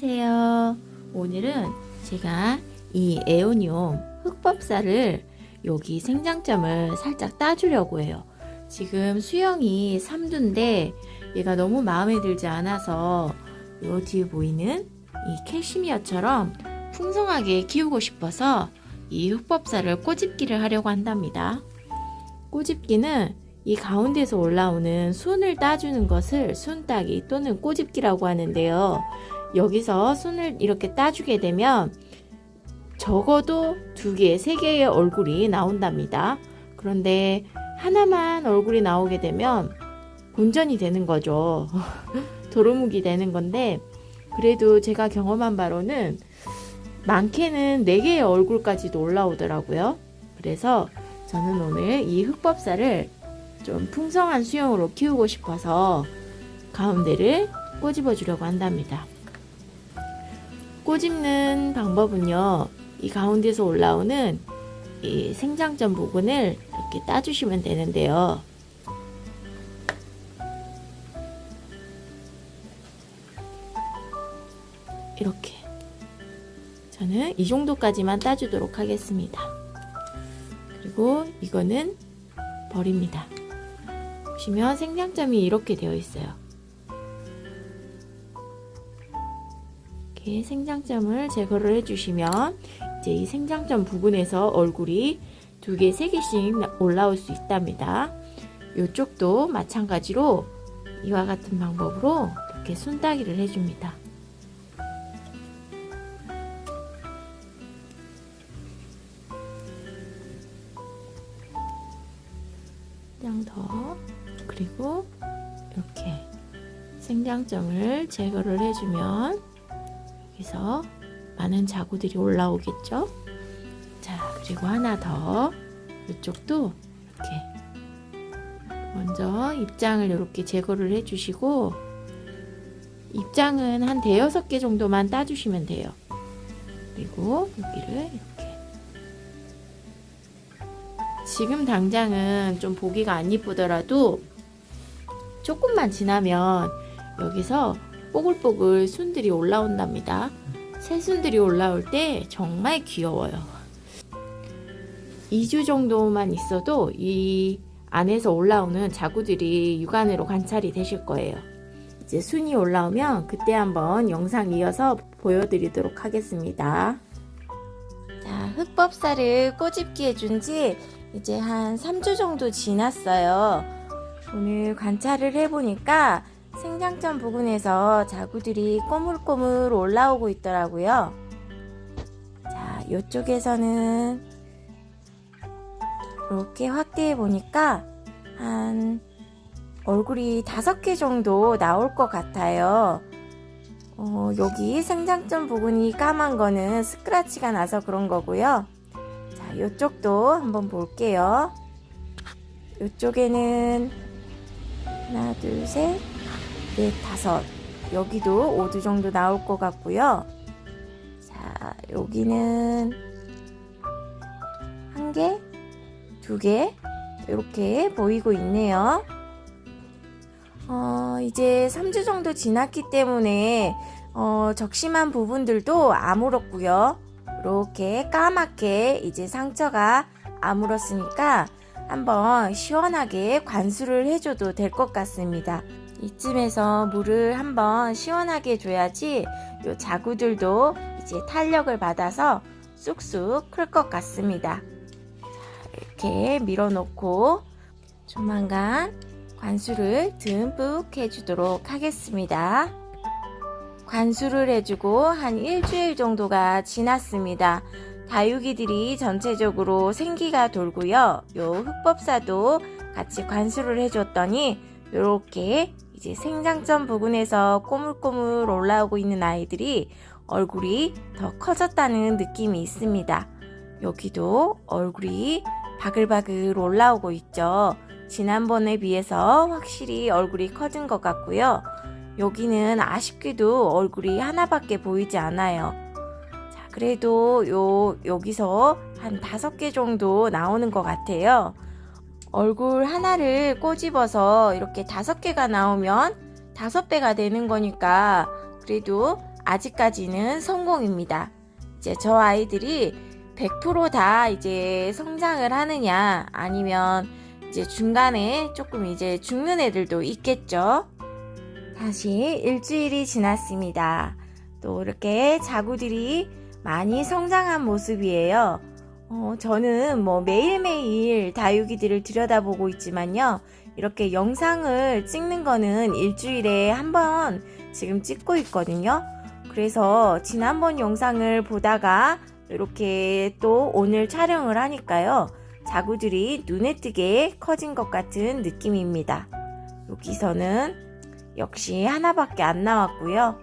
안녕하세요. 오늘은 제가 이 에오니움 흑법사를 여기 생장점을 살짝 따주려고 해요. 지금 수영이 3두인데 얘가 너무 마음에 들지 않아서 요 뒤에 보이는 이 캐시미어처럼 풍성하게 키우고 싶어서 이 흑법사를 꼬집기를 하려고 한답니다. 꼬집기는 이 가운데서 올라오는 순을 따주는 것을 순따기 또는 꼬집기라고 하는데요. 여기서 순을 이렇게 따주게 되면 적어도 두 개, 세 개의 얼굴이 나온답니다. 그런데 하나만 얼굴이 나오게 되면 본전이 되는 거죠. 도루묵이 되는 건데 그래도 제가 경험한 바로는 많게는 네 개의 얼굴까지도 올라오더라고요. 그래서 저는 오늘 이 흑법사를 좀 풍성한 수영으로 키우고 싶어서 가운데를 꼬집어 주려고 한답니다. 꼬집는 방법은요, 이 가운데서 올라오는 이 생장점 부분을 이렇게 따주시면 되는데요. 이렇게. 저는 이 정도까지만 따주도록 하겠습니다. 그리고 이거는 버립니다. 보시면 생장점이 이렇게 되어 있어요. 이렇게 생장점을 제거를 해주시면 이제 이 생장점 부분에서 얼굴이 두 개, 세 개씩 올라올 수 있답니다. 이쪽도 마찬가지로 이와 같은 방법으로 이렇게 순따기를 해줍니다. 장더 그리고 이렇게 생장점을 제거를 해주면 여기서 많은 자구들이 올라오겠죠. 자 그리고 하나 더 이쪽도 이렇게 먼저 입장을 이렇게 제거를 해주시고 입장은 한 대여섯 개 정도만 따주시면 돼요. 그리고 여기를 이렇게 지금 당장은 좀 보기가 안 이쁘더라도 조금만 지나면 여기서 뽀글뽀글 순들이 올라온답니다. 새순들이 올라올 때 정말 귀여워요. 2주 정도만 있어도 이 안에서 올라오는 자구들이 육안으로 관찰이 되실 거예요. 이제 순이 올라오면 그때 한번 영상 이어서 보여드리도록 하겠습니다. 자, 흑법사를 꼬집기 해준 지 이제 한 3주 정도 지났어요. 오늘 관찰을 해보니까 생장점 부근에서 자구들이 꼬물꼬물 올라오고 있더라고요. 자, 이쪽에서는 이렇게 확대해 보니까 한 얼굴이 다섯 개 정도 나올 것 같아요. 어, 여기 생장점 부분이 까만 거는 스크라치가 나서 그런 거고요. 자, 이쪽도 한번 볼게요. 이쪽에는 하나, 둘, 셋, 넷, 다섯. 여기도 5두 정도 나올 것 같고요. 자, 여기는 한 개, 두 개, 이렇게 보이고 있네요. 어, 이제 3주 정도 지났기 때문에 어, 적심한 부분들도 아물었고요. 이렇게 까맣게 이제 상처가 아물었으니까 한번 시원하게 관수를 해줘도 될 것 같습니다. 이쯤에서 물을 한번 시원하게 줘야지 요 자구들도 이제 탄력을 받아서 쑥쑥 클 것 같습니다. 자, 이렇게 밀어놓고 조만간 관수를 듬뿍 해주도록 하겠습니다. 관수를 해주고 한 일주일 정도가 지났습니다. 다육이들이 전체적으로 생기가 돌고요. 요 흑법사도 같이 관수를 해줬더니 이렇게 이제 생장점 부근에서 꼬물꼬물 올라오고 있는 아이들이 얼굴이 더 커졌다는 느낌이 있습니다. 여기도 얼굴이 바글바글 올라오고 있죠. 지난번에 비해서 확실히 얼굴이 커진 것 같고요. 여기는 아쉽게도 얼굴이 하나밖에 보이지 않아요. 자, 그래도 요, 여기서 한 다섯 개 정도 나오는 것 같아요. 얼굴 하나를 꼬집어서 이렇게 다섯 개가 나오면 다섯 배가 되는 거니까 그래도 아직까지는 성공입니다. 이제 저 아이들이 100%다 이제 성장을 하느냐 아니면 이제 중간에 조금 이제 죽는 애들도 있겠죠. 다시 일주일이 지났습니다. 또 이렇게 자구들이 많이 성장한 모습이에요. 어, 저는 뭐 매일매일 다육이들을 들여다보고 있지만요. 이렇게 영상을 찍는 거는 일주일에 한 번 지금 찍고 있거든요. 그래서 지난번 영상을 보다가 이렇게 또 오늘 촬영을 하니까요. 자구들이 눈에 띄게 커진 것 같은 느낌입니다. 여기서는 역시 하나밖에 안 나왔고요.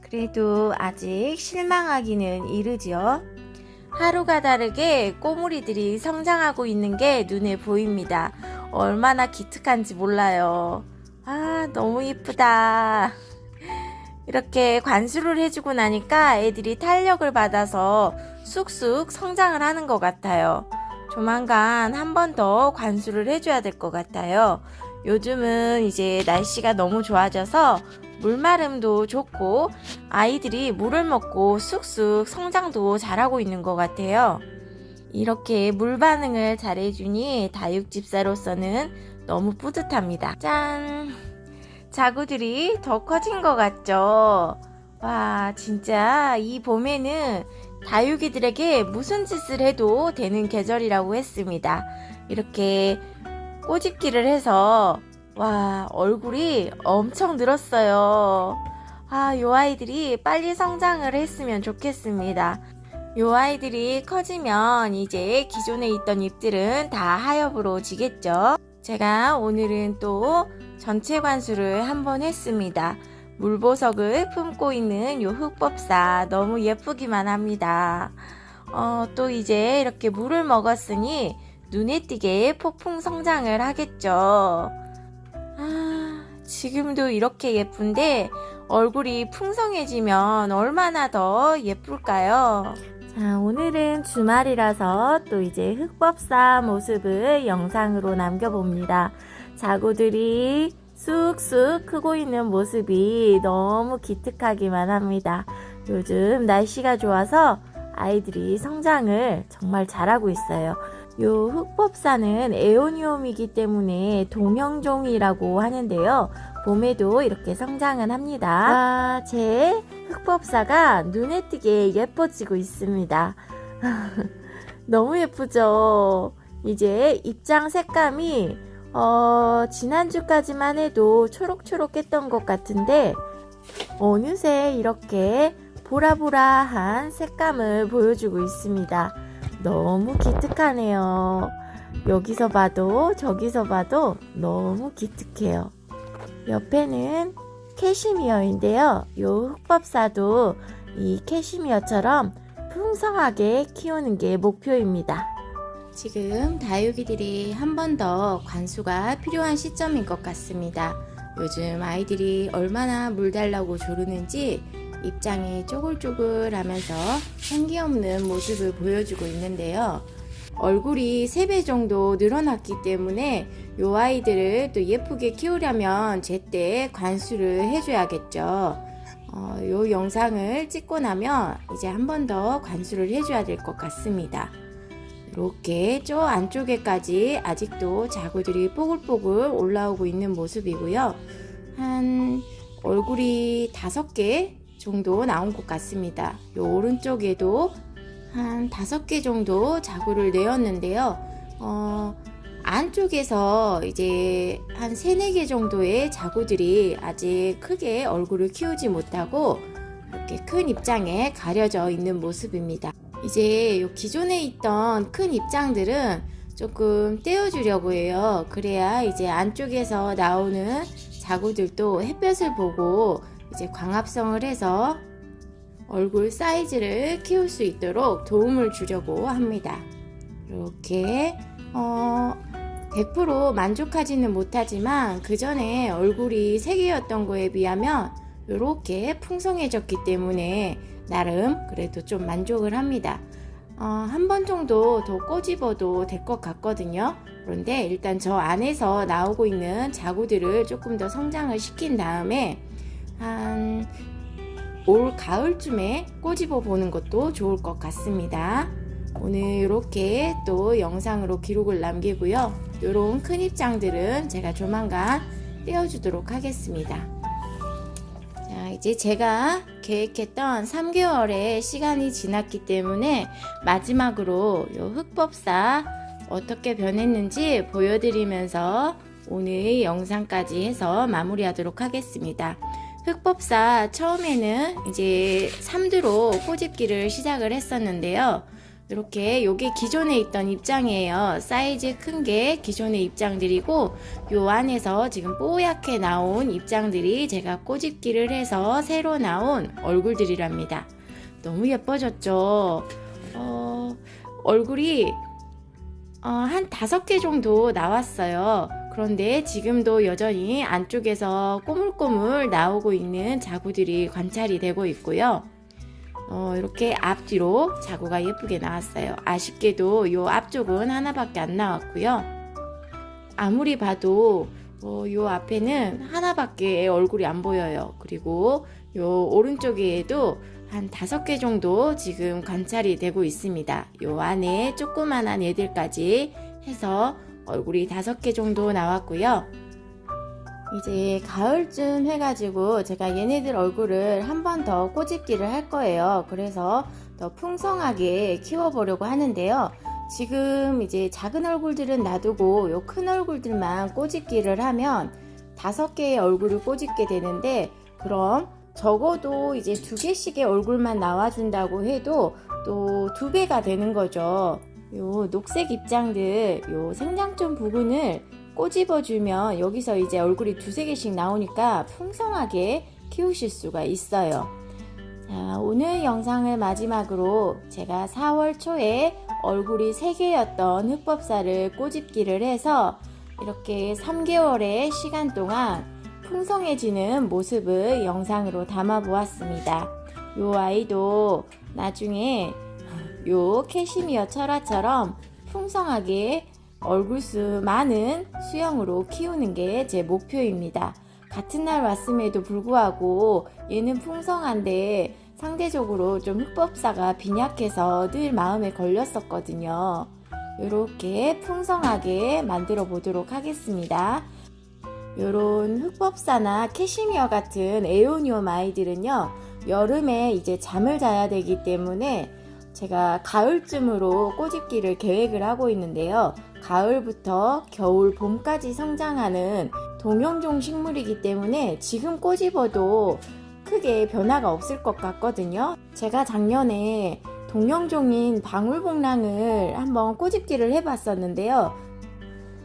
그래도 아직 실망하기는 이르죠. 하루가 다르게 꼬물이들이 성장하고 있는 게 눈에 보입니다. 얼마나 기특한지 몰라요. 아, 너무 이쁘다. 이렇게 관수를 해주고 나니까 애들이 탄력을 받아서 쑥쑥 성장을 하는 것 같아요. 조만간 한 번 더 관수를 해줘야 될 것 같아요. 요즘은 이제 날씨가 너무 좋아져서 물마름도 좋고 아이들이 물을 먹고 쑥쑥 성장도 잘하고 있는 것 같아요. 이렇게 물 반응을 잘해주니 다육집사로서는 너무 뿌듯합니다. 짠! 자구들이 더 커진 것 같죠? 와, 진짜 이 봄에는 다육이들에게 무슨 짓을 해도 되는 계절이라고 했습니다. 이렇게 꼬집기를 해서 와, 얼굴이 엄청 늘었어요. 아, 요 아이들이 빨리 성장을 했으면 좋겠습니다. 요 아이들이 커지면 이제 기존에 있던 잎들은 다 하엽으로 지겠죠. 제가 오늘은 또 전체 관수를 한번 했습니다. 물보석을 품고 있는 요 흑법사 너무 예쁘기만 합니다. 어, 또 이제 이렇게 물을 먹었으니 눈에 띄게 폭풍 성장을 하겠죠. 아, 지금도 이렇게 예쁜데 얼굴이 풍성해지면 얼마나 더 예쁠까요? 자, 오늘은 주말이라서 또 이제 흑법사 모습을 영상으로 남겨봅니다. 자구들이 쑥쑥 크고 있는 모습이 너무 기특하기만 합니다. 요즘 날씨가 좋아서 아이들이 성장을 정말 잘하고 있어요. 요 흑법사는 에오니움이기 때문에 동형종이라고 하는데요. 봄에도 이렇게 성장은 합니다. 와, 제 흑법사가 눈에 띄게 예뻐지고 있습니다. 너무 예쁘죠? 이제 입장 색감이 어, 지난주까지만 해도 초록초록했던 것 같은데 어느새 이렇게 보라보라한 색감을 보여주고 있습니다. 너무 기특하네요. 여기서 봐도 저기서 봐도 너무 기특해요. 옆에는 캐시미어인데요. 요 흑법사도 이 캐시미어처럼 풍성하게 키우는 게 목표입니다. 지금 다육이들이 한 번 더 관수가 필요한 시점인 것 같습니다. 요즘 아이들이 얼마나 물 달라고 조르는지 입장이 쪼글쪼글 하면서 생기 없는 모습을 보여주고 있는데요. 얼굴이 3배 정도 늘어났기 때문에 요 아이들을 또 예쁘게 키우려면 제때 관수를 해줘야겠죠. 어, 요 영상을 찍고 나면 이제 한 번 더 관수를 해줘야 될 것 같습니다. 이렇게 저 안쪽에까지 아직도 자구들이 뽀글뽀글 올라오고 있는 모습이고요. 한 얼굴이 다섯 개 정도 나온 것 같습니다. 요 오른쪽에도 한 다섯 개 정도 자구를 내었는데요. 어, 안쪽에서 이제 한 세네 개 정도의 자구들이 아직 크게 얼굴을 키우지 못하고 이렇게 큰 입장에 가려져 있는 모습입니다. 이제 요 기존에 있던 큰 입장들은 조금 떼어주려고 해요. 그래야 이제 안쪽에서 나오는 자구들도 햇볕을 보고 이제 광합성을 해서 얼굴 사이즈를 키울 수 있도록 도움을 주려고 합니다. 이렇게 어, 100% 만족하지는 못하지만 그 전에 얼굴이 3개였던 거에 비하면 이렇게 풍성해졌기 때문에 나름 그래도 좀 만족을 합니다. 어, 한 번 정도 더 꼬집어도 될 것 같거든요. 그런데 일단 저 안에서 나오고 있는 자구들을 조금 더 성장을 시킨 다음에 한 올 가을쯤에 꼬집어 보는 것도 좋을 것 같습니다. 오늘 이렇게 또 영상으로 기록을 남기고요. 이런 큰 입장들은 제가 조만간 떼어주도록 하겠습니다. 자, 이제 제가 계획했던 3개월의 시간이 지났기 때문에 마지막으로 이 흑법사 어떻게 변했는지 보여드리면서 오늘 영상까지 해서 마무리하도록 하겠습니다. 흑법사 처음에는 이제 3두로 꼬집기를 시작을 했었는데요. 이렇게 요게 기존에 있던 입장이에요. 사이즈 큰 게 기존의 입장들이고 요 안에서 지금 뽀얗게 나온 입장들이 제가 꼬집기를 해서 새로 나온 얼굴들이랍니다. 너무 예뻐졌죠? 어, 얼굴이 어, 한 다섯 개 정도 나왔어요. 그런데 지금도 여전히 안쪽에서 꼬물꼬물 나오고 있는 자구들이 관찰이 되고 있고요. 어, 이렇게 앞뒤로 자구가 예쁘게 나왔어요. 아쉽게도 요 앞쪽은 하나밖에 안 나왔고요. 아무리 봐도 어, 요 앞에는 하나밖에 얼굴이 안 보여요. 그리고 요 오른쪽에도 한 다섯 개 정도 지금 관찰이 되고 있습니다. 요 안에 조그만한 애들까지 해서 얼굴이 다섯 개 정도 나왔고요. 이제 가을쯤 해가지고 제가 얘네들 얼굴을 한 번 더 꼬집기를 할 거예요. 그래서 더 풍성하게 키워보려고 하는데요. 지금 이제 작은 얼굴들은 놔두고 요 큰 얼굴들만 꼬집기를 하면 다섯 개의 얼굴을 꼬집게 되는데 그럼 적어도 이제 두 개씩의 얼굴만 나와준다고 해도 또 두 배가 되는 거죠. 요 녹색 입장들, 요 생장점 부분을 꼬집어주면 여기서 이제 얼굴이 두세 개씩 나오니까 풍성하게 키우실 수가 있어요. 자, 오늘 영상을 마지막으로 제가 4월 초에 얼굴이 3개였던 흑법사를 꼬집기를 해서 이렇게 3개월의 시간 동안 풍성해지는 모습을 영상으로 담아 보았습니다. 요 아이도 나중에 요 캐시미어 철화처럼 풍성하게 얼굴수 많은 수영으로 키우는 게 제 목표입니다. 같은 날 왔음에도 불구하고 얘는 풍성한데 상대적으로 좀 흑법사가 빈약해서 늘 마음에 걸렸었거든요. 이렇게 풍성하게 만들어 보도록 하겠습니다. 요런 흑법사나 캐시미어 같은 에오니움 아이들은요, 여름에 이제 잠을 자야 되기 때문에 제가 가을쯤으로 꼬집기를 계획을 하고 있는데요. 가을부터 겨울, 봄까지 성장하는 동형종 식물이기 때문에 지금 꼬집어도 크게 변화가 없을 것 같거든요. 제가 작년에 동형종인 방울복랑을 한번 꼬집기를 해봤었는데요.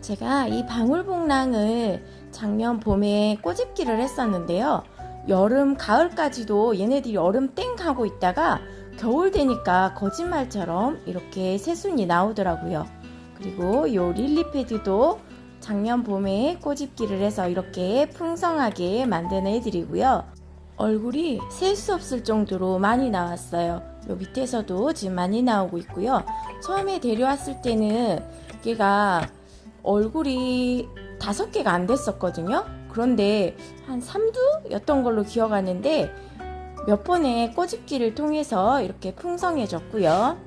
제가 이 방울복랑을 작년 봄에 꼬집기를 했었는데요. 여름, 가을까지도 얘네들이 얼음 땡 하고 있다가 겨울 되니까 거짓말처럼 이렇게 새순이 나오더라고요. 그리고 요 릴리 패드도 작년 봄에 꼬집기를 해서 이렇게 풍성하게 만든 애들이고요. 얼굴이 셀 수 없을 정도로 많이 나왔어요. 요 밑에서도 지금 많이 나오고 있고요. 처음에 데려왔을 때는 얘가 얼굴이 다섯 개가 안 됐었거든요. 그런데 한 3두였던 걸로 기억하는데 몇 번의 꼬집기를 통해서 이렇게 풍성해졌고요.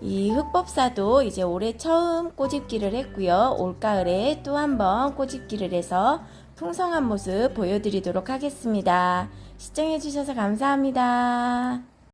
이 흑법사도 이제 올해 처음 꼬집기를 했고요. 올가을에 또 한 번 꼬집기를 해서 풍성한 모습 보여드리도록 하겠습니다. 시청해주셔서 감사합니다.